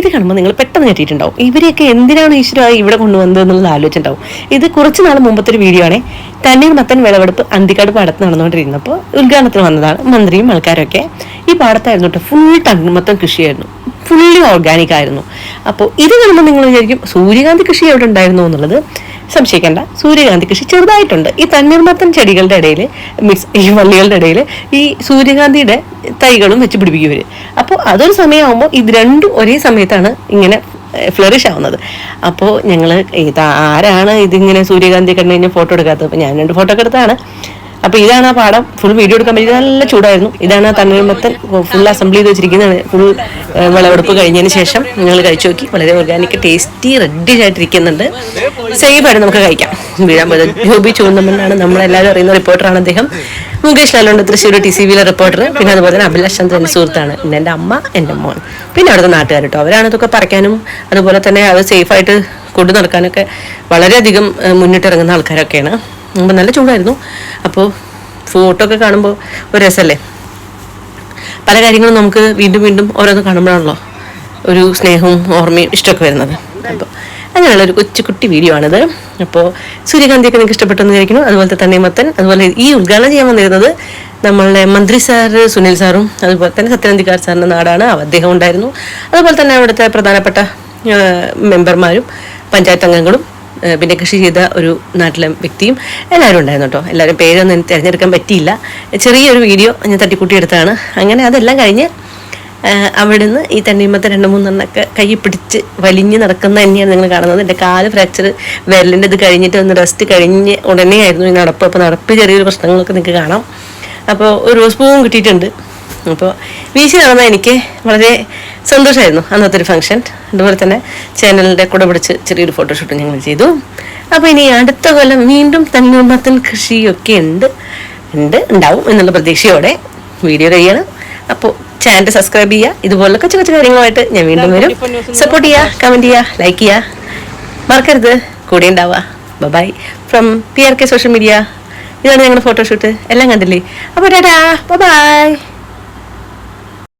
ഇത് കാണുമ്പോൾ നിങ്ങൾ പെട്ടെന്ന് കെട്ടിയിട്ടുണ്ടാവും ഇവരെയൊക്കെ എന്തിനാണ് ഈശ്വര ഇവിടെ കൊണ്ടുവന്നത് എന്നുള്ള ആലോചന ഉണ്ടാവും ഇത് കുറച്ച് നാൾ മുമ്പത്തെ ഒരു വീഡിയോ ആണ്. തന്നെ തണ്ണീർമത്തൻ വിളവെടുപ്പ് അന്തിക്കാട് പാടത്ത് നടന്നുകൊണ്ടിരുന്നപ്പോൾ ഉദ്ഘാടനത്തിന് വന്നതാണ് മന്ത്രിയും ആൾക്കാരൊക്കെ. ഈ പാടത്തായിരുന്നു കേട്ടോ ഫുൾ തണ്ണീർമത്തൻ കൃഷിയായിരുന്നു. ഫുള്ളി ഓർഗാനിക് ആയിരുന്നു. അപ്പോൾ ഇത് കാണുമ്പോൾ നിങ്ങൾ വിചാരിക്കും സൂര്യകാന്തി കൃഷി എവിടെ ഉണ്ടായിരുന്നു എന്നുള്ളത്? സംശയിക്കേണ്ട. സൂര്യകാന്തി കൃഷി ചെറുതായിട്ടുണ്ട്. ഈ തണ്ണീർമത്തൻ ചെടികളുടെ ഇടയിൽ മീൻസ് ഈ വള്ളികളുടെ ഇടയിൽ ഈ സൂര്യകാന്തിയുടെ തൈകളും വെച്ച് പിടിപ്പിക്കും ഇവർ. അപ്പോൾ അതൊരു സമയമാകുമ്പോൾ ഇത് രണ്ടും ഒരേ സമയത്താണ് ഇങ്ങനെ ഫ്ലറിഷ് ആവുന്നത്. അപ്പോൾ ഞങ്ങൾ ഇത് ആരാണ് ഇതിങ്ങനെ സൂര്യകാന്തി കണ്ടു കഴിഞ്ഞാൽ ഫോട്ടോ എടുക്കാത്തത്? അപ്പോൾ ഞാൻ രണ്ട് ഫോട്ടോ ഒക്കെ എടുത്താണ് അപ്പോൾ ഇതാണ് ആ പാടം. ഫുൾ വീഡിയോ എടുക്കാൻ പറ്റിയത് നല്ല ചൂടായിരുന്നു. ഇതാണ് ആ തണ്ണീർമത്തൻ ഫുൾ അസംബിൾ ചെയ്ത് വെച്ചിരിക്കുന്നത് ഫുൾ വിളവെടുപ്പ് കഴിഞ്ഞതിന് ശേഷം നിങ്ങൾ കഴിച്ചു നോക്കി. വളരെ ഓർഗാനിക് ടേസ്റ്റി റെഡി ആയിട്ടിരിക്കുന്നുണ്ട്. സേഫ് ആയിട്ട് നമുക്ക് കഴിക്കാം. വീഴാൻ പോയത് ജോബി ചൂന്നമ്മനാണ് നമ്മളെല്ലാവരും അറിയുന്ന റിപ്പോർട്ടറാണ് അദ്ദേഹം. മുകേഷ് ലാലുണ്ട് തൃശ്ശൂർ ടി സി വിയിലെ റിപ്പോർട്ടർ പിന്നെ അതുപോലെ തന്നെ അഭിലാഷ് ചന്ദ്രൻ എന്റെ സുഹൃത്താണ്. പിന്നെ എന്റെ അമ്മ എന്റെ മോൻ. പിന്നെ അവിടുത്തെ നാട്ടുകാർ കേട്ടോ. അവരാണ് ഇതൊക്കെ പറിക്കാനും അതുപോലെ തന്നെ അത് സേഫായിട്ട് കൊണ്ടു നടക്കാനൊക്കെ വളരെയധികം മുന്നിട്ടിറങ്ങുന്ന ആൾക്കാരൊക്കെയാണ്. അപ്പോൾ നല്ല ചൂടായിരുന്നു. അപ്പോൾ ഫോട്ടോ ഒക്കെ കാണുമ്പോൾ ഒരു രസമല്ലേ പല കാര്യങ്ങളും നമുക്ക് വീണ്ടും വീണ്ടും ഓരോന്ന് കാണുമ്പോഴാണല്ലോ ഒരു സ്നേഹവും ഓർമ്മയും ഇഷ്ടമൊക്കെ വരുന്നത്. അപ്പോൾ അങ്ങനെയുള്ള ഒരു കൊച്ചു കുട്ടി വീഡിയോ ആണിത്. അപ്പോൾ സൂര്യകാന്തിയൊക്കെ നിങ്ങൾക്ക് ഇഷ്ടപ്പെട്ടെന്ന് വിചാരിക്കുന്നു. അതുപോലെ തന്നെ മത്തൻ അതുപോലെ ഈ ഉദ്ഘാടനം ചെയ്യാൻ വന്നിരുന്നത് നമ്മളുടെ മന്ത്രി സാറ് സുനിൽ സാറും അതുപോലെ തന്നെ സത്യനന്ദിക്കാർ സാറിന്റെ നാടാണ്. അദ്ദേഹം ഉണ്ടായിരുന്നു. അതുപോലെ തന്നെ അവിടുത്തെ പ്രധാനപ്പെട്ട മെമ്പർമാരും പഞ്ചായത്ത് അംഗങ്ങളും പിന്നെ കൃഷി ചെയ്ത ഒരു നാട്ടിലെ വ്യക്തിയും എല്ലാവരും ഉണ്ടായിരുന്നു കേട്ടോ. എല്ലാവരും പേരൊന്നും തിരഞ്ഞെടുക്കാൻ പറ്റിയില്ല. ചെറിയൊരു വീഡിയോ ഞാൻ തട്ടിക്കൂട്ടി എടുത്താണ്. അങ്ങനെ അതെല്ലാം കഴിഞ്ഞ് അവിടെ അവിടുന്ന് ഈ തണ്ണിമത്തെ രണ്ട് മൂന്നെണ്ണൊക്കെ കൈ പിടിച്ച് വലിഞ്ഞ് നടക്കുന്ന തന്നെയാണ് നിങ്ങൾ കാണുന്നത്. എന്റെ കാൽ ഫ്രാക്ചർ വിരലിന്റെ ഇത് കഴിഞ്ഞിട്ട് ഒന്ന് റെസ്റ്റ് കഴിഞ്ഞ് ഉടനെ ആയിരുന്നു ഈ നടപ്പ്. അപ്പോൾ നടപ്പ് ചെറിയൊരു പ്രശ്നങ്ങളൊക്കെ നിങ്ങൾക്ക് കാണാം. അപ്പോൾ ഒരു റോസ് പൂവും കിട്ടിയിട്ടുണ്ട്. അപ്പോൾ വീശി നടന്ന എനിക്ക് വളരെ സന്തോഷമായിരുന്നു അന്നത്തെ ഒരു ഫംഗ്ഷൻ അതുപോലെ തന്നെ ചാനലിന്റെ കൂടെ പിടിച്ച് ചെറിയൊരു ഫോട്ടോഷൂട്ട് ഞങ്ങൾ ചെയ്തു. അപ്പോൾ ഇനി അടുത്ത കൊല്ലം വീണ്ടും തണ്ണിമത്തൻ കൃഷിയൊക്കെ ഉണ്ട് ഉണ്ട് ഉണ്ടാവും എന്നുള്ള പ്രതീക്ഷയോടെ വീഡിയോ കഴിയണം. അപ്പോൾ ചാനൽ സബ്സ്ക്രൈബ് ചെയ്യുക. ഇതുപോലുള്ള കൊച്ചു കൊച്ചു കാര്യങ്ങളുമായിട്ട് ഞാൻ വീണ്ടും വരും. സപ്പോർട്ട് ചെയ്യുക കമന്റ് ചെയ്യുക ലൈക്ക് ചെയ്യുക. മറക്കരുത്. കൂടെ ഉണ്ടാവുക. Bye from P R K social media ഇതാണ് ഞങ്ങളുടെ ഫോട്ടോഷൂട്ട് എല്ലാം കണ്ടില്ലേ? അപ്പോൾ ടാറ്റാ. ബൈ